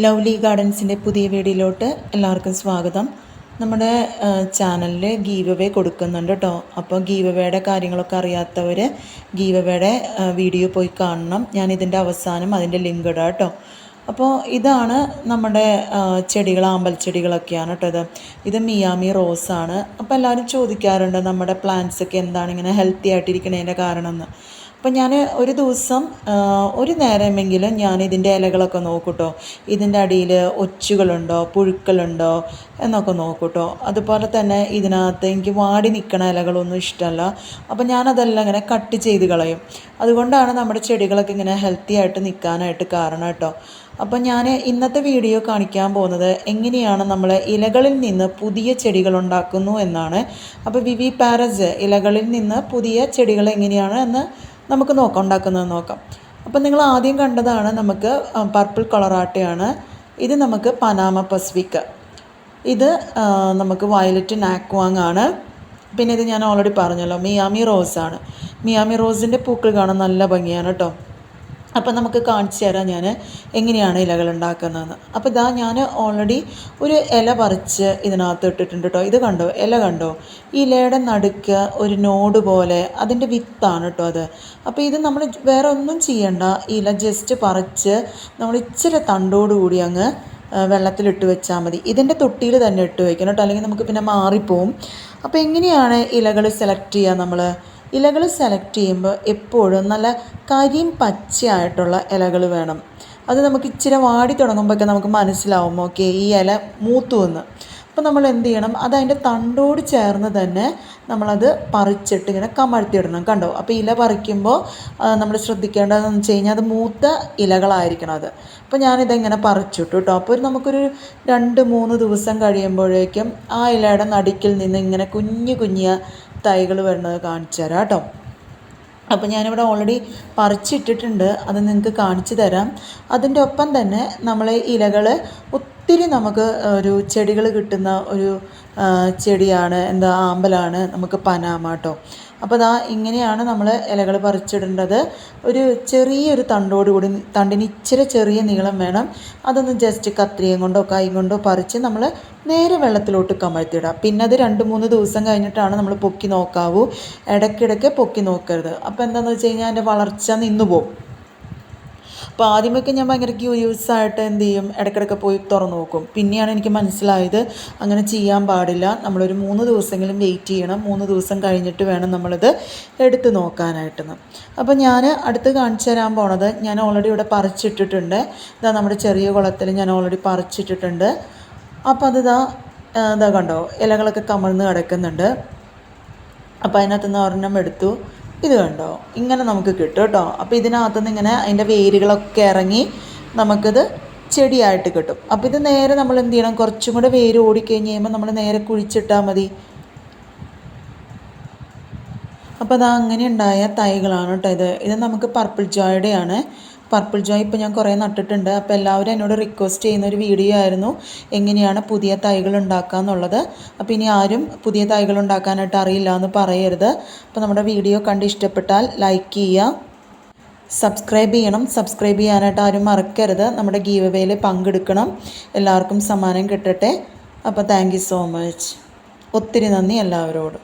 Lovely ഗാർഡൻസിന്റെ പുതിയ വീഡിയോയിലോട്ട് എല്ലാവർക്കും സ്വാഗതം. നമ്മുടെ ചാനലിൽ ഗീവ് അവേ കൊടുക്കുന്നുണ്ട് കേട്ടോ അപ്പോൾ ഗീവ് കാര്യങ്ങളൊക്കെ അറിയാത്തവർ ഗീവ് വീഡിയോ പോയി കാണണം. ഞാൻ ഇതിന്റെ അവസാനം അതിന്റെ ലിങ്ക് ഇടാം കേട്ടോ അപ്പോൾ ഇതാണ് നമ്മുടെ ചെടികൾ ആമ്പൽ ചെടികളൊക്കെയാണ് കേട്ടോ ഇത്. ഇത് മിയാമി റോസാണ് അപ്പോൾ എല്ലാവരും ചോദിക്കാറുണ്ട് നമ്മുടെ പ്ലാന്റ്സൊക്കെ എന്താണ് ഇങ്ങനെ ഹെൽത്തി ആയിട്ടിരിക്കണതിന്റെ കാരണം എന്ന്. അപ്പം ഞാൻ ഒരു ദിവസം ഒരു നേരമെങ്കിലും ഞാൻ ഇതിന്റെ ഇലകളൊക്കെ നോക്കൂട്ടോ. ഇതിന്റെ അടിയിൽ ഒച്ചുകളുണ്ടോ പുഴുക്കളുണ്ടോ എന്നൊക്കെ നോക്കൂട്ടോ. അതുപോലെ തന്നെ ഇതിനകത്ത് എനിക്ക് വാടി നിൽക്കണ ഇലകളൊന്നും ഇഷ്ടമല്ല അപ്പം ഞാനതെല്ലാം ഇങ്ങനെ കട്ട് ചെയ്ത് കളയും. അതുകൊണ്ടാണ് നമ്മുടെ ചെടികളൊക്കെ ഇങ്ങനെ ഹെൽത്തി ആയിട്ട് നിൽക്കാനായിട്ട് കാരണം കേട്ടോ. അപ്പം ഞാൻ ഇന്നത്തെ വീഡിയോ കാണിക്കാൻ പോകുന്നത് എങ്ങനെയാണ് നമ്മൾ ഇലകളിൽ നിന്ന് പുതിയ ചെടികൾ ഉണ്ടാക്കുന്നു എന്നാണ്. അപ്പോൾ വിവി പാരസ് ഇലകളിൽ നിന്ന് പുതിയ ചെടികൾ എങ്ങനെയാണ് എന്ന് നമുക്ക് നോക്കാം ഉണ്ടാക്കുന്നത് നോക്കാം. അപ്പം നിങ്ങൾ ആദ്യം കണ്ടതാണ് നമുക്ക് പർപ്പിൾ കളറാട്ടയാണ് ഇത് നമുക്ക് പനാമ പസിഫിക് ഇത് നമുക്ക് വയലറ്റ് നാക്വാങ് ആണ്. പിന്നെ ഇത് ഞാൻ ഓൾറെഡി പറഞ്ഞല്ലോ മിയാമി റോസാണ് മിയാമി റോസിന്റെ പൂക്കൾ കാണാൻ നല്ല ഭംഗിയാണ് കേട്ടോ അപ്പം നമുക്ക് കാണിച്ചു തരാം ഞാൻ എങ്ങനെയാണ് ഇലകൾ ഉണ്ടാക്കുന്നതെന്ന്. അപ്പോൾ ഇതാ ഞാൻ ഓൾറെഡി ഒരു ഇല പറിച്ച് ഇതിനകത്ത് ഇട്ടിട്ടുണ്ട് കേട്ടോ ഇത് കണ്ടോ? ഇല കണ്ടോ? ഈ ഇലയുടെ നടുക്ക് ഒരു നോട് പോലെ അതിന്റെ വിത്താണ് കേട്ടോ അത്. അപ്പോൾ ഇത് നമ്മൾ വേറെ ഒന്നും ചെയ്യണ്ട. ഇല ജസ്റ്റ് പറിച്ച് നമ്മൾ ഇച്ചിരി തണ്ടോടുകൂടി അങ്ങ് വെള്ളത്തിലിട്ട് വെച്ചാൽ മതി. ഇതിന്റെ തൊട്ടിയിൽ തന്നെ ഇട്ട് വയ്ക്കണം കേട്ടോ അല്ലെങ്കിൽ നമുക്ക് പിന്നെ മാറിപ്പോവും. അപ്പോൾ എങ്ങനെയാണ് ഇലകൾ സെലക്ട് ചെയ്യുക നമ്മൾ ഇലകൾ സെലക്ട് ചെയ്യുമ്പോൾ എപ്പോഴും നല്ല കരിയും പച്ചയായിട്ടുള്ള ഇലകൾ വേണം. അത് നമുക്ക് ഇച്ചിരി വാടി തുടങ്ങുമ്പോഴൊക്കെ നമുക്ക് മനസ്സിലാവും ഓക്കെ ഈ ഇല മൂത്തു എന്ന് അപ്പോൾ നമ്മൾ എന്ത് ചെയ്യണം? അത് അതിന്റെ തണ്ടോട് ചേർന്ന് തന്നെ നമ്മളത് പറിച്ചിട്ട് ഇങ്ങനെ കമഴ്ത്തിയിടണം. കണ്ടോ? അപ്പോൾ ഇല പറിക്കുമ്പോൾ നമ്മൾ ശ്രദ്ധിക്കേണ്ടതെന്ന് വെച്ച് കഴിഞ്ഞാൽ അത് മൂത്ത ഇലകളായിരിക്കണം അത്. അപ്പോൾ ഞാനിതെങ്ങനെ പറിച്ചിട്ടു കേട്ടോ അപ്പോൾ നമുക്കൊരു രണ്ട് മൂന്ന് ദിവസം കഴിയുമ്പോഴേക്കും ആ ഇലയുടെ നടുക്കിൽ നിന്ന് ഇങ്ങനെ കുഞ്ഞു കുഞ്ഞ് തൈകൾ വരുന്നത് കാണിച്ചു തരാം കേട്ടോ അപ്പോൾ ഞാനിവിടെ ഓൾറെഡി പറിച്ചിട്ടിട്ടുണ്ട്. അത് നിങ്ങൾക്ക് കാണിച്ചു തരാം. അതിന്റെ ഒപ്പം തന്നെ നമ്മൾ ഇലകൾ ഒത്തിരി നമുക്ക് ഒരു ചെടികൾ കിട്ടുന്ന ഒരു ചെടിയാണ്. എന്താ ആമ്പലാണ്. നമുക്ക് പനാമ കേട്ടോ അപ്പോൾ ദാ ഇങ്ങനെയാണ് നമ്മൾ ഇലകൾ പറിച്ചിടേണ്ടത്. ഒരു ചെറിയൊരു തണ്ടോടുകൂടി തണ്ടിന് ഇച്ചിരി ചെറിയ നീളം വേണം. അതൊന്ന് ജസ്റ്റ് കത്രിയും കൊണ്ടോ കൈ കൊണ്ടോ പറിച്ച് നമ്മൾ നേരെ വെള്ളത്തിലോട്ട് കമഴ്ത്തിയിടാം. പിന്നെ അത് രണ്ട് മൂന്ന് ദിവസം കഴിഞ്ഞിട്ടാണ് നമ്മൾ പൊക്കി നോക്കാവൂ. ഇടയ്ക്കിടയ്ക്ക് പൊക്കി നോക്കരുത്. അപ്പോൾ എന്താണെന്ന് വെച്ച് കഴിഞ്ഞാൽ അതിന്റെ വളർച്ച നിന്നു പോകും അപ്പോൾ ആദ്യമൊക്കെ ഞാൻ ഭയങ്കര ക്യൂരിയസ് ആയിട്ട് എന്ത് ചെയ്യും? ഇടയ്ക്കിടയ്ക്ക് പോയി തുറന്നു നോക്കും. പിന്നെയാണ് എനിക്ക് മനസ്സിലായത് അങ്ങനെ ചെയ്യാൻ പാടില്ല. നമ്മളൊരു മൂന്ന് ദിവസമെങ്കിലും വെയിറ്റ് ചെയ്യണം. മൂന്ന് ദിവസം കഴിഞ്ഞിട്ട് വേണം നമ്മളിത് എടുത്ത് നോക്കാനായിട്ടെന്ന്. അപ്പോൾ ഞാൻ അടുത്ത് കാണിച്ചു തരാൻ പോണത് ഞാൻ ഓൾറെഡി ഇവിടെ പറിച്ചിട്ടിട്ടുണ്ട്. ഇതാ നമ്മുടെ ചെറിയ കുളത്തിൽ ഞാൻ ഓൾറെഡി പറിച്ചിട്ടിട്ടുണ്ട്. അപ്പോൾ അത് ഇതാ കണ്ടോ? ഇലകളൊക്കെ കമഴ്ന്ന് കിടക്കുന്നുണ്ട്. അപ്പോൾ അതിനകത്ത് നിന്ന് ഒരെണ്ണം എടുത്തു. ഇത് കണ്ടോ? ഇങ്ങനെ നമുക്ക് കിട്ടും കേട്ടോ. അപ്പോൾ ഇതിനകത്തു നിന്ന് ഇങ്ങനെ അതിന്റെ വേരുകളൊക്കെ ഇറങ്ങി നമുക്കിത് ചെടിയായിട്ട് കിട്ടും. അപ്പോൾ ഇത് നേരെ നമ്മൾ എന്ത് ചെയ്യണം? കുറച്ചും കൂടെ വേര് ഓടിക്കഴിഞ്ഞ് കഴിയുമ്പോൾ നമ്മൾ നേരെ കുഴിച്ചിട്ടാൽ മതി. അപ്പോൾ അത് അങ്ങനെ ഉണ്ടായ തൈകളാണ് കേട്ടോ ഇത്. ഇത് നമുക്ക് പർപ്പിൾ ജോയുടെയാണ് പർപ്പിൾ ജോയ് ഇപ്പോൾ ഞാൻ കുറേ നട്ടിട്ടുണ്ട്. അപ്പോൾ എല്ലാവരും എന്നോട് റിക്വസ്റ്റ് ചെയ്യുന്ന ഒരു വീഡിയോ ആയിരുന്നു. എങ്ങനെയാണ് പുതിയ തൈകൾ ഉണ്ടാക്കുക എന്നുള്ളത് അപ്പോൾ ഇനി ആരും പുതിയ തൈകൾ ഉണ്ടാക്കാനായിട്ട് അറിയില്ല എന്ന് പറയരുത്. അപ്പോൾ നമ്മുടെ വീഡിയോ കണ്ട് ഇഷ്ടപ്പെട്ടാൽ ലൈക്ക് ചെയ്യുക. സബ്സ്ക്രൈബ് ചെയ്യണം. സബ്സ്ക്രൈബ് ചെയ്യാനായിട്ട് ആരും മറക്കരുത്. നമ്മുടെ ഗീവ് വേയിൽ പങ്കെടുക്കണം. എല്ലാവർക്കും സമ്മാനം കിട്ടട്ടെ. അപ്പോൾ താങ്ക് സോ മച്ച് ഒത്തിരി നന്ദി എല്ലാവരോടും.